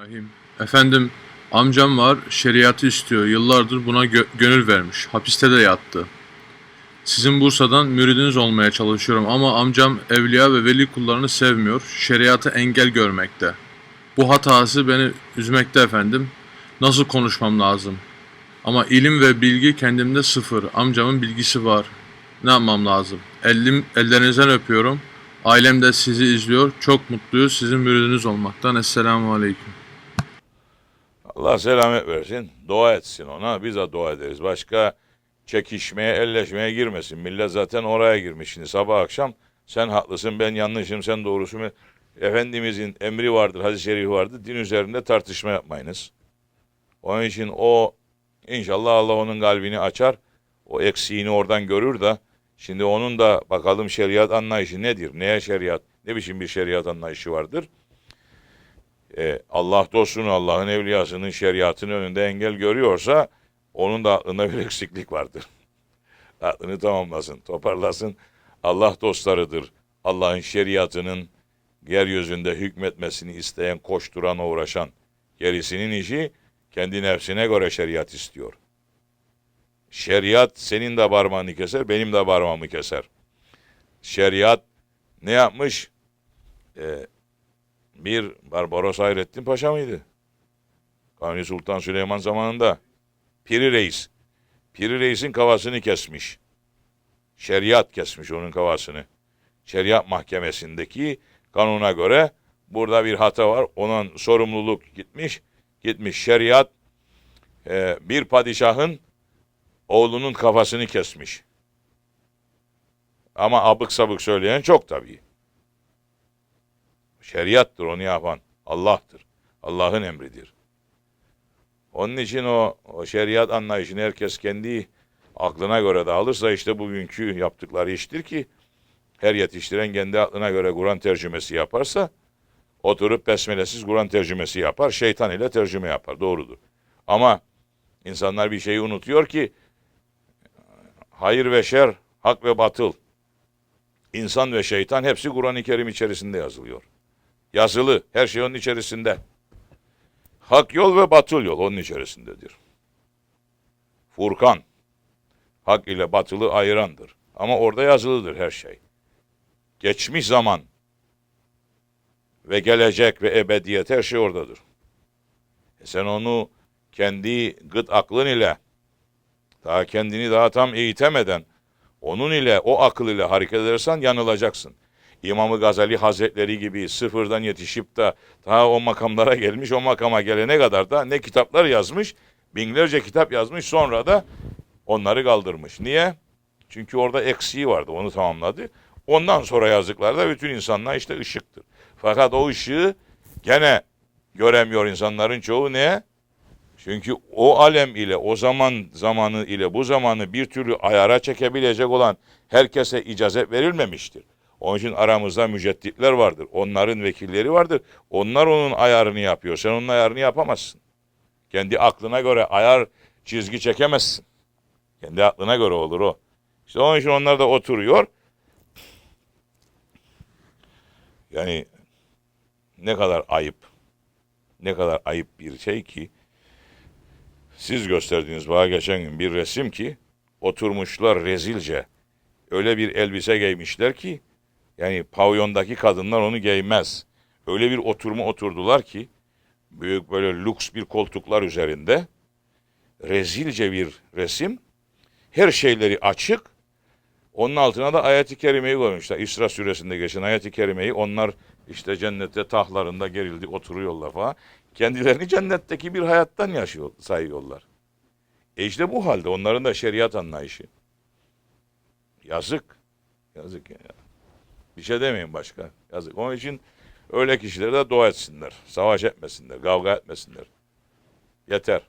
Rahim. Efendim, amcam var, şeriatı istiyor. Yıllardır buna gö- gönül vermiş. Hapiste de yattı. Sizin Bursa'dan müridiniz olmaya çalışıyorum ama amcam evliya ve veli kullarını sevmiyor. Şeriatı engel görmekte. Bu hatası beni üzmekte efendim. Nasıl konuşmam lazım? Ama ilim ve bilgi kendimde sıfır. Amcamın bilgisi var. Ne yapmam lazım? Elim, ellerinizden öpüyorum. Ailem de sizi izliyor. Çok mutluyuz sizin müridiniz olmaktan. Esselamu Aleyküm. Allah selamet versin. Dua etsin ona. Biz de dua ederiz. Başka çekişmeye, elleşmeye girmesin. Millet zaten oraya girmiş. Şimdi sabah akşam sen haklısın, ben yanlışım, sen doğrusun. Efendimizin emri vardır, hadis-i şerifi vardır. Din üzerinde tartışma yapmayınız. Onun için o inşallah Allah onun kalbini açar. O eksiğini oradan görür de şimdi onun da bakalım şeriat anlayışı nedir? Neye şeriat? Ne biçim bir şeriat anlayışı vardır? E, Allah dostunu, Allah'ın evliyasının şeriatının önünde engel görüyorsa onun da aklında bir eksiklik vardır. Aklını tamamlasın, toparlasın. Allah dostlarıdır. Allah'ın şeriatının yeryüzünde hükmetmesini isteyen, koşturan, uğraşan. Gerisinin işi kendi nefsine göre şeriat istiyor. Şeriat senin de parmağını keser, benim de parmağımı keser. Şeriat ne yapmış? Ee, bir Barbaros Hayrettin Paşa mıydı? Kanuni Sultan Süleyman zamanında Piri Reis. Piri Reis'in kafasını kesmiş. Şeriat kesmiş onun kafasını. Şeriat mahkemesindeki kanuna göre burada bir hata var. Onun sorumluluk gitmiş. Gitmiş şeriat e, bir padişahın oğlunun kafasını kesmiş. Ama abık sabık söyleyen çok tabii. Şeriattır onu yapan. Allah'tır. Allah'ın emridir. Onun için o, o şeriat anlayışını herkes kendi aklına göre de alırsa işte bugünkü yaptıkları iştir ki her yetiştiren kendi aklına göre Kur'an tercümesi yaparsa oturup besmelesiz Kur'an tercümesi yapar, şeytan ile tercüme yapar. Doğrudur. Ama insanlar bir şeyi unutuyor ki hayır ve şer, hak ve batıl, insan ve şeytan hepsi Kur'an-ı Kerim içerisinde yazılıyor. Yazılı. Her şey onun içerisinde. Hak yol ve batıl yol onun içerisindedir. Furkan. Hak ile batılı ayırandır. Ama orada yazılıdır her şey. Geçmiş zaman ve gelecek ve ebediyet her şey oradadır. E sen onu kendi gıt aklın ile daha kendini daha tam eğitemeden onun ile o akıl ile hareket edersen yanılacaksın. İmam-ı Gazali Hazretleri gibi sıfırdan yetişip de daha o makamlara gelmiş, o makama gelene kadar da ne kitaplar yazmış, binlerce kitap yazmış, sonra da onları kaldırmış. Niye? Çünkü orada eksiği vardı, onu tamamladı. Ondan sonra yazdıklarda bütün insanlar işte ışıktır. Fakat o ışığı gene göremiyor insanların çoğu ne? Çünkü o alem ile, o zaman zamanı ile bu zamanı bir türlü ayara çekebilecek olan herkese icazet verilmemiştir. Onun için aramızda mücedditler vardır. Onların vekilleri vardır. Onlar onun ayarını yapıyor. Sen onun ayarını yapamazsın. Kendi aklına göre ayar çizgi çekemezsin. Kendi aklına göre olur o. İşte onun için onlar da oturuyor. Yani ne kadar ayıp. Ne kadar ayıp bir şey ki siz gösterdiğiniz bana geçen gün bir resim ki oturmuşlar rezilce öyle bir elbise giymişler ki yani pavyondaki kadınlar onu giymez. Öyle bir oturma oturdular ki büyük böyle lüks bir koltuklar üzerinde rezilce bir resim. Her şeyleri açık. Onun altına da ayet-i kerimeyi koymuşlar. İsra suresinde geçen ayet-i kerimeyi onlar işte cennette tahlarında gerildi oturuyorlar falan. Kendilerini cennetteki bir hayattan yaşıyor, sayıyorlar. E işte bu halde onların da şeriat anlayışı. Yazık. Yazık ya. Bir şey demeyin başka. Yazık. Onun için öyle kişilere de dua etsinler. Savaş etmesinler. Kavga etmesinler. Yeter.